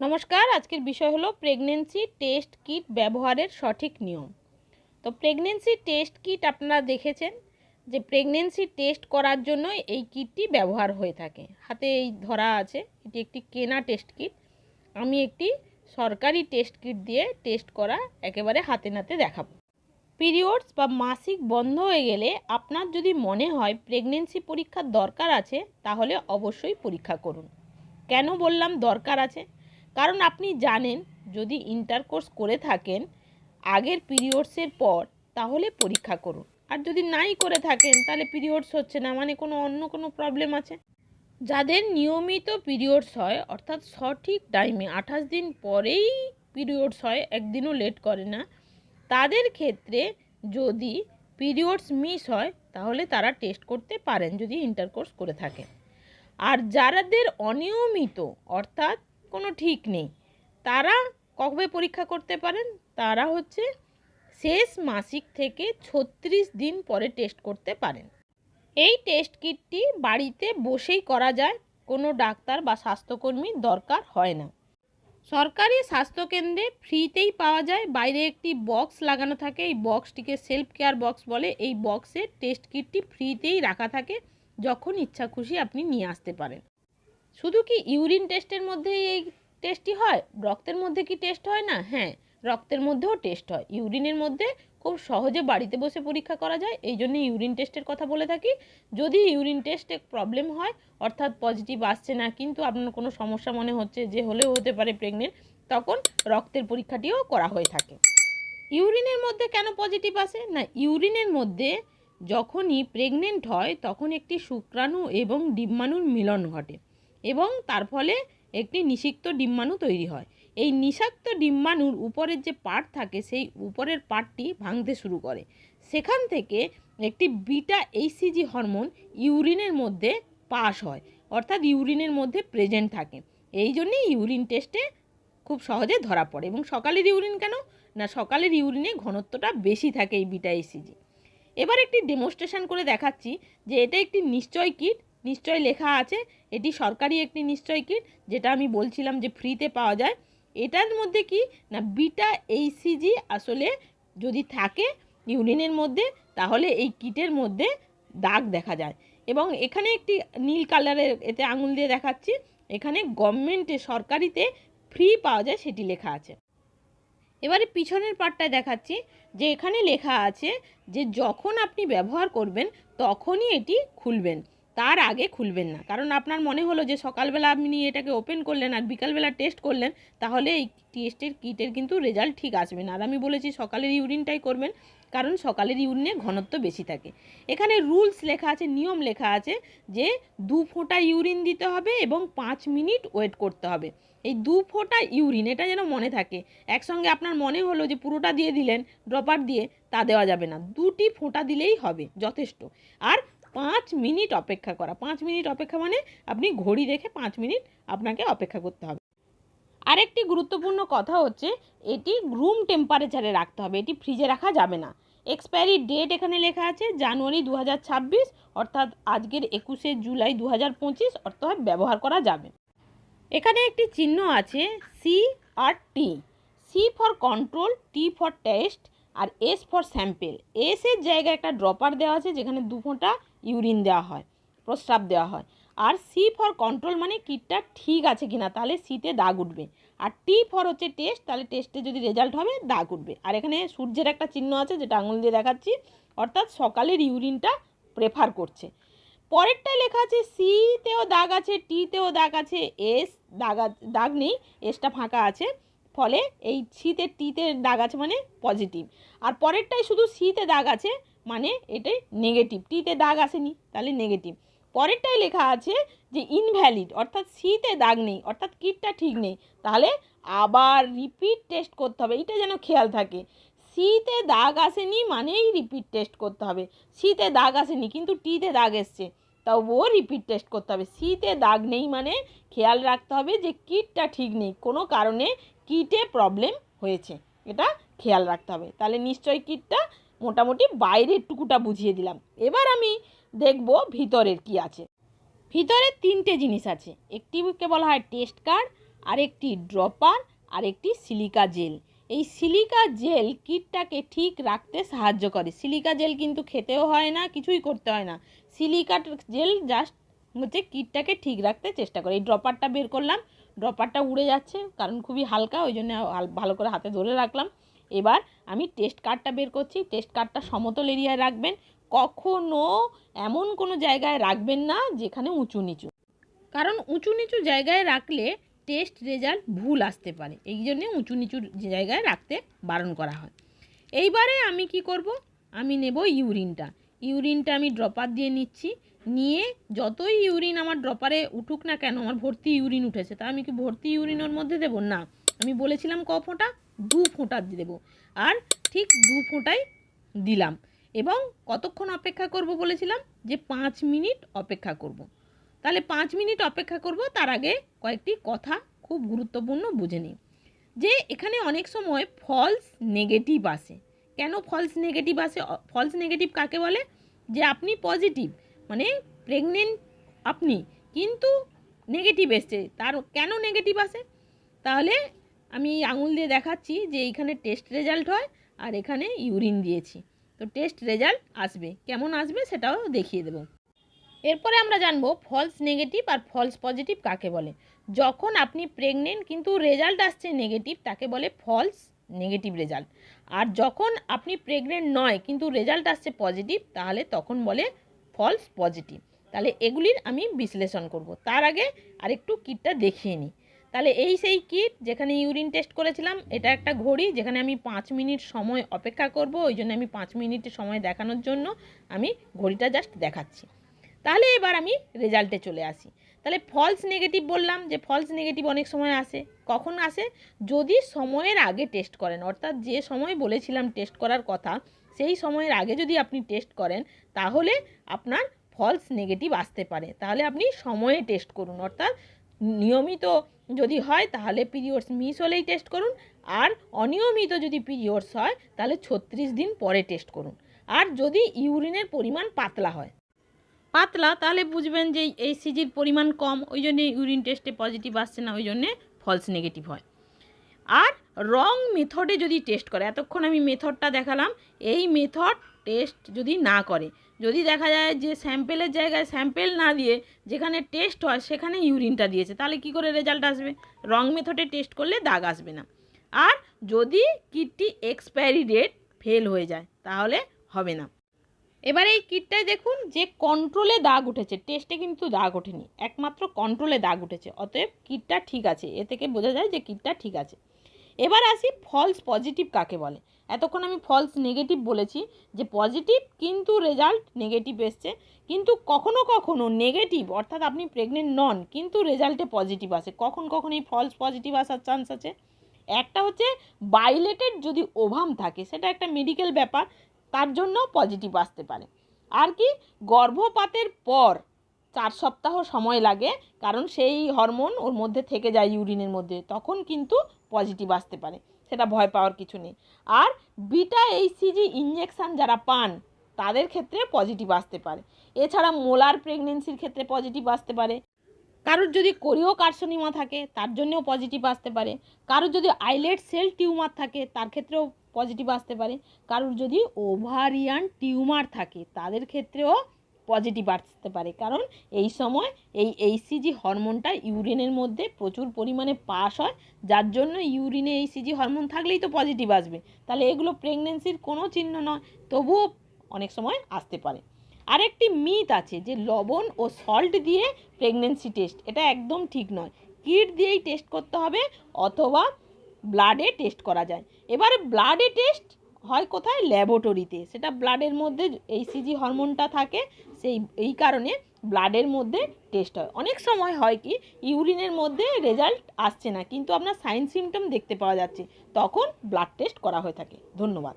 নমস্কার, আজকের বিষয় হলো প্রেগনেন্সি টেস্ট কিট ব্যবহারের সঠিক নিয়ম। তো প্রেগনেন্সি টেস্ট কিট আপনারা দেখেছেন যে প্রেগনেন্সি টেস্ট করার জন্য এই কিটটি ব্যবহার হয়ে থাকে। হাতে এই ধরা আছে, এটি একটি কেনা টেস্ট কিট আমি একটি সরকারি টেস্ট কিট দিয়ে টেস্ট করা একেবারে হাতে নাতে দেখাবো। পিরিয়ডস বা মাসিক বন্ধ হয়ে গেলে আপনার যদি মনে হয় প্রেগনেন্সি পরীক্ষার দরকার আছে, তাহলে অবশ্যই পরীক্ষা করুন। কেন বললাম দরকার আছে? কারণ আপনি জানেন, যদি ইন্টারকোর্স করে থাকেন, আগের পিরিয়ডসের পর, তাহলে পরীক্ষা করুন। আর যদি নাই করে থাকেন, তাহলে পিরিয়ডস হচ্ছে না মানে কোনো অন্য কোনো প্রবলেম আছে। যাদের নিয়মিত পিরিয়ডস হয়, অর্থাৎ সঠিক টাইমে আঠাশ দিন পরেই পিরিয়ডস হয়, একদিনও লেট করে না, তাদের ক্ষেত্রে যদি পিরিয়ডস মিস হয়, তাহলে তারা টেস্ট করতে পারেন যদি ইন্টারকোর্স করে থাকেন। আর যারাদের অনিয়মিত, অর্থাৎ কোনো ঠিক নেই। তারা কবে পরীক্ষা করতে পারেন? তারা হচ্ছে শেষ মাসিক থেকে ছত্রিশ দিন পরে টেস্ট করতে পারেন। এই টেস্ট কিটটি বাড়িতে বসেই করা যায়, কোনো ডাক্তার বা স্বাস্থ্যকর্মীর দরকার হয় না। সরকারি স্বাস্থ্যকেন্দ্রে ফ্রিতেই পাওয়া যায়, বাইরে একটি বক্স লাগানো থাকে, এই বক্সটিকে সেলফ কেয়ার বক্স বলে, এই বক্সে টেস্ট কিটটি ফ্রিতেই রাখা থাকে, যখন ইচ্ছা খুশি আপনি নিয়ে আসতে পারেন। শুধু কি ইউরিন টেস্টের মধ্যেই এই টেস্টটি হয়? রক্তের মধ্যে কি টেস্ট হয় না? হ্যাঁ রক্তের মধ্যেও টেস্ট হয়। ইউরিনের মধ্যে খুব সহজে বাড়িতে বসে পরীক্ষা করা যায়। এই জন্য ইউরিন টেস্টের কথা বলে থাকি। যদি ইউরিন টেস্টে প্রবলেম হয়, অর্থাৎ পজিটিভ আসছে না, কিন্তু আপনার কোনো সমস্যা মনে হচ্ছে যে হলেও হতে পারে প্রেগনেন্ট, তখন রক্তের পরীক্ষাটিও করা হয়ে থাকে। ইউরিনের মধ্যে কেন পজিটিভ আসে? না, ইউরিনের মধ্যে যখনই প্রেগনেন্ট হয়, তখন একটি শুক্রাণু এবং ডিম্বাণুর মিলন ঘটে। এবং তার ফলে একটি নিষিক্ত ডিম্বাণু তৈরি হয়। এই নিষাক্ত ডিম্বাণুর উপরের যে পার্ট থাকে, সেই উপরের পার্টটি ভাঙতে শুরু করে। সেখান থেকে একটি বিটা এইসিজি হরমোন ইউরিনের মধ্যে পাস হয়, অর্থাৎ ইউরিনের মধ্যে প্রেজেন্ট থাকে। এই জন্যেই ইউরিন টেস্টে খুব সহজে ধরা পড়ে। এবং সকালের ইউরিন কেন? না, সকালের ইউরিনে ঘনত্বটা বেশি থাকে এই বিটা এইসিজি এবার একটি ডেমনস্ট্রেশন করে দেখাচ্ছি যে এটা একটি নিশ্চয় কিট নিশ্চয় লেখা আছে। এটি সরকারি একটি নিশ্চয় কিট, যেটা আমি বলছিলাম যে ফ্রিতে পাওয়া যায়। এটার মধ্যে কি? না, বিটা এইসিজি আসলে যদি থাকে ইউরিনের মধ্যে, তাহলে এই কিটের মধ্যে দাগ দেখা যায়। এবং এখানে একটি নীল কালারের এতে আঙুল দিয়ে দেখাচ্ছি। এখানে গভর্নমেন্টে সরকারিতে ফ্রি পাওয়া যায় সেটি লেখা আছে। এবারে পিছনের পার্টটায় দেখাচ্ছি, যে এখানে লেখা আছে যে যখন আপনি ব্যবহার করবেন, তখনই এটি খুলবেন। তার আগে খুলবেন না। কারণ আপনার মনে হলো যে সকালবেলা আপনি এটাকে ওপেন করলেন আর বিকালবেলা টেস্ট করলেন, তাহলে এই টেস্টের কিটের কিন্তু রেজাল্ট ঠিক আসবে না। আর আমি বলেছি সকালের ইউরিনটাই করবেন, কারণ সকালের ইউরিনে ঘনত্ব বেশি থাকে। এখানে রুলস লেখা আছে, নিয়ম লেখা আছে যে দু ফোঁটা ইউরিন দিতে হবে এবং পাঁচ মিনিট ওয়েট করতে হবে। এই দু ফোঁটা ইউরিন এটা যেন মনে থাকে, একসঙ্গে আপনার মনে হলো যে পুরোটা দিয়ে দিলেন ড্রপার দিয়ে তা দেওয়া যাবে না। দুটি ফোঁটা দিলেই হবে, যথেষ্ট। আর পাঁচ মিনিট অপেক্ষা করা। পাঁচ মিনিট অপেক্ষা মানে আপনি ঘড়ি দেখে পাঁচ মিনিট আপনাকে অপেক্ষা করতে হবে। আরেকটি গুরুত্বপূর্ণ কথা হচ্ছে, এটি রুম টেম্পারেচারে রাখতে হবে। এটি ফ্রিজে রাখা যাবে না। এক্সপায়ারি ডেট এখানে লেখা আছে, জানুয়ারি দু হাজার ছাব্বিশ, অর্থাৎ আজকের একুশে জুলাই দু হাজার পঁচিশ, অর্থাৎ ব্যবহার করা যাবে। এখানে একটি চিহ্ন আছে C R T C for control T for test R S for sample S এর জায়গায় একটা ড্রপার দেওয়া আছে যেখানে দু ফোঁটা ইউরিন দেওয়া হয়, প্রস্রাব দেওয়া হয়। আর সি ফর কন্ট্রোল মানে কিটটা ঠিক আছে কিনা, তাহলে সিতে দাগ উঠবে। আর টি ফর হচ্ছে টেস্ট তাহলে টেস্টে যদি রেজাল্ট হবে, দাগ উঠবে। আর এখানে সূর্যের একটা চিহ্ন আছে, যেটা আঙুল দিয়ে দেখাচ্ছি। অর্থাৎ সকালের ইউরিনটা প্রেফার করছে। পরেরটায় লেখা আছে সিতেও দাগ আছে টিতেও দাগ আছে এস দাগ দাগ নেই এসটা ফাঁকা আছে। ফলে এই সিতে টিতে দাগ আছে মানে পজিটিভ আর পরেরটায় শুধু শীতে দাগ আছে মানে এটাই নেগেটিভ টিতে দাগ আসেনি, তাহলে নেগেটিভ পরেরটাই লেখা আছে যে ইনভ্যালিড অর্থাৎ শীতে দাগ নেই, অর্থাৎ কিটটা ঠিক নেই, তাহলে আবার রিপিট টেস্ট করতে হবে। এটা যেন খেয়াল থাকে। শীতে দাগ আসেনি মানেই রিপিট টেস্ট করতে হবে। শীতে দাগ আসেনি, কিন্তু টিতে দাগ এসছে, তাও ও রিপিট টেস্ট করতে হবে। শীতে দাগ নেই মানে খেয়াল রাখতে হবে যে কিটটা ঠিক নেই। কোনো কারণে কিটে প্রবলেম হয়েছে। এটা খেয়াল রাখতে হবে। তাহলে নিশ্চয়ই কিটটা মোটামুটি বাইরের টুকুটা বুঝিয়ে দিলাম। এবার আমি দেখব ভিতরের কি আছে। ভিতরে তিনটে জিনিস আছে। একটিকে বলা হয় টেস্ট কার্ড, আরেকটি ড্রপার, আরেকটি সিলিকা জেল। এই সিলিকা জেল কিটটাকে ঠিক রাখতে সাহায্য করে। সিলিকা জেল কিন্তু খেতেও হয় না, কিছুই করতে হয় না। সিলিকা জেল জাস্ট হচ্ছে কিটটাকে ঠিক রাখতে চেষ্টা করে। এই ড্রপারটা বের করলাম। ড্রপারটা উড়ে যাচ্ছে, কারণ খুবই হালকা, ওই জন্য ভালো করে হাতে ধরে রাখলাম। এবার আমি টেস্ট কার্ডটা বের করছি টেস্ট কার্ডটা সমতল এরিয়ায় রাখবেন, কখনো এমন কোনো জায়গায় রাখবেন না যেখানে উঁচু নিচু। কারণ উঁচু নিচু জায়গায় রাখলে টেস্ট রেজাল্ট ভুল আসতে পারে, এই জন্যে উঁচু নিচু জায়গায় রাখতে বারণ করা হয়। এইবারে আমি কি করব? আমি নেব ইউরিনটা ইউরিনটা আমি ড্রপার দিয়ে নিচ্ছি। নিয়ে যতই ইউরিন আমার ড্রপারে উঠুক না কেন, আমার ভর্তি ইউরিন উঠেছে, তা আমি কি ভর্তি ইউরিন ওর মধ্যে দেবো? না, আমি বলেছিলাম ক ফোঁটা? দু ফোঁটা দেবো। আর ঠিক দু ফোঁটাই দিলাম। এবং কতক্ষণ অপেক্ষা করব বলেছিলাম? যে পাঁচ মিনিট অপেক্ষা করব। তাহলে পাঁচ মিনিট অপেক্ষা করব, তার আগে কয়েকটি কথা খুব গুরুত্বপূর্ণ বুঝে নিই। যে এখানে অনেক সময় ফলস নেগেটিভ আসে। কেন ফলস নেগেটিভ আসে? ফলস নেগেটিভ কাকে বলে? যে আপনি পজিটিভ মানে প্রেগনেন্ট আপনি, কিন্তু নেগেটিভ এসছে। তার কেন নেগেটিভ আসে? তাহলে আমি আঙুল দিয়ে দেখাচ্ছি যে এইখানে টেস্ট রেজাল্ট হয় আর এখানে ইউরিন দিয়েছি। তো টেস্ট রেজাল্ট আসবে। কেমন আসবে সেটাও দেখিয়ে দেবো। এরপরে আমরা জানব ফলস নেগেটিভ আর ফলস পজিটিভ কাকে বলে। যখন আপনি প্রেগনেন্ট কিন্তু রেজাল্ট আসছে নেগেটিভ তাকে বলে ফলস নেগেটিভ রেজাল্ট আর যখন আপনি প্রেগনেন্ট নয়, কিন্তু রেজাল্ট আসছে পজিটিভ তাহলে তখন বলে ফলস পজিটিভ তাহলে এগুলির আমি বিশ্লেষণ করব। তার আগে আরেকটু কিটটা দেখিয়ে নিই। তাহলে এই সেই কিট, যেখানে ইউরিন টেস্ট করেছিলাম, এটা একটা ঘড়ি, যেখানে আমি পাঁচ মিনিট সময় অপেক্ষা করব, ওই জন্য আমি পাঁচ মিনিটের সময় দেখানোর জন্য আমি ঘড়িটা জাস্ট দেখাচ্ছি। তাহলে এবার আমি রেজাল্টে চলে আসি। তাহলে ফলস নেগেটিভ বললাম, যে ফলস নেগেটিভ অনেক সময় আসে। কখন আসে? যদি সময়ের আগে টেস্ট করেন, অর্থাৎ যে সময় বলেছিলাম টেস্ট করার কথা সেই সময়ের আগে যদি আপনি টেস্ট করেন, তাহলে আপনার ফলস নেগেটিভ আসতে পারে। তাহলে আপনি সময়ে টেস্ট করুন। অর্থাৎ নিয়মিত যদি হয়, তাহলে পিরিয়ডস মিস হলেই টেস্ট করুন। আর অনিয়মিত যদি পিরিয়ডস হয়, তাহলে ছত্রিশ দিন পরে টেস্ট করুন। আর যদি ইউরিনের পরিমাণ পাতলা হয়, পাতলা, তাহলে বুঝবেন যে এই সিজির পরিমাণ কম, ওই জন্যে ইউরিন টেস্টে পজিটিভ আসছে না, ওই জন্যে ফলস নেগেটিভ হয়। আর রং মেথডে যদি টেস্ট করে, এতক্ষণ আমি মেথডটা দেখালাম, এই মেথড টেস্ট যদি না করে, যদি দেখা যায় যে স্যাম্পেলের জায়গায় স্যাম্পেল না দিয়ে যেখানে টেস্ট হয়, সেখানে ইউরিনটা দিয়েছে, তাহলে কি করে রেজাল্ট আসবে? রং মেথডে টেস্ট করলে দাগ আসবে না। আর যদি কিটটি এক্সপায়ারি ডেট ফেল হয়ে যায়, তাহলে হবে না। এবার এই কিটটায় দেখুন, যে কন্ট্রোলে দাগ উঠেছে টেস্টে কিন্তু দাগ ওঠেনি, একমাত্র কন্ট্রোলে দাগ উঠেছে, অতএব কিটটা ঠিক আছে, এ থেকে বোঝা যায় যে কিটটা ঠিক আছে। এবার আসি ফলস পজিটিভ কাকে বলে। এতক্ষণ আমি ফলস নেগেটিভ বলেছি যে পজিটিভ কিন্তু রেজাল্ট নেগেটিভ এসছে, কিন্তু কখনো কখনো নেগেটিভ অর্থাৎ আপনি প্রেগনেন্ট নন, কিন্তু রেজাল্টে পজিটিভ আসে। কখন কখন এই ফলস পজিটিভ আসার চান্স আছে? একটা হচ্ছে বাইলেটেড যদি ওভাম থাকে, সেটা একটা মেডিকেল ব্যাপার, তার জন্য পজিটিভ আসতে পারে। আর কি? গর্ভপাতের পর চার সপ্তাহ সময় লাগে, কারণ সেই হরমোন ওর মধ্যে থেকে যায় ইউরিনের মধ্যে, তখন কিন্তু পজিটিভ আসতে পারে, সেটা ভয় পাওয়ার কিছু নেই। আর বিটা এইসিজি ইঞ্জেকশান যারা পান, তাদের ক্ষেত্রে পজিটিভ আসতে পারে। এছাড়া মোলার প্রেগনেন্সির ক্ষেত্রে পজিটিভ আসতে পারে। কারোর যদি কোরিও কার্সোনিমা থাকে, তার জন্যও পজিটিভ আসতে পারে। কারোর যদি আইলেট সেল টিউমার থাকে, তার ক্ষেত্রেও পজিটিভ আসতে পারে। কারোর যদি ওভারিয়ান টিউমার থাকে, তাদের ক্ষেত্রেও পজিটিভ আসতে পারে। কারণ এই সময় এই এইসিজি হরমোনটা ইউরিনের মধ্যে প্রচুর পরিমাণে পাস হয়, যার জন্য ইউরিনে এইসিজি হরমোন থাকলেই তো পজিটিভ আসবে। তাহলে এগুলো প্রেগনেন্সির কোনো চিহ্ন নয়, তবুও অনেক সময় আসতে পারে। আরেকটি মিথ আছে যে লবণ ও সল্ট দিয়ে প্রেগনেন্সি টেস্ট এটা একদম ঠিক নয়। কিট দিয়েই টেস্ট করতে হবে অথবা ব্লাডে টেস্ট করা যায়। এবারে ব্লাডে টেস্ট হয় কোথায়? ল্যাবরেটরিতে সেটা ব্লাডের মধ্যে এইসিজি হরমোনটা থাকে সেই, এই কারণে ব্লাডের মধ্যে টেস্ট হয়। অনেক সময় হয় কি ইউরিনের মধ্যে রেজাল্ট আসছে না, কিন্তু আপনার সাইন সিমটম দেখতে পাওয়া যাচ্ছে। তখন ব্লাড টেস্ট করা হয়ে থাকে। ধন্যবাদ।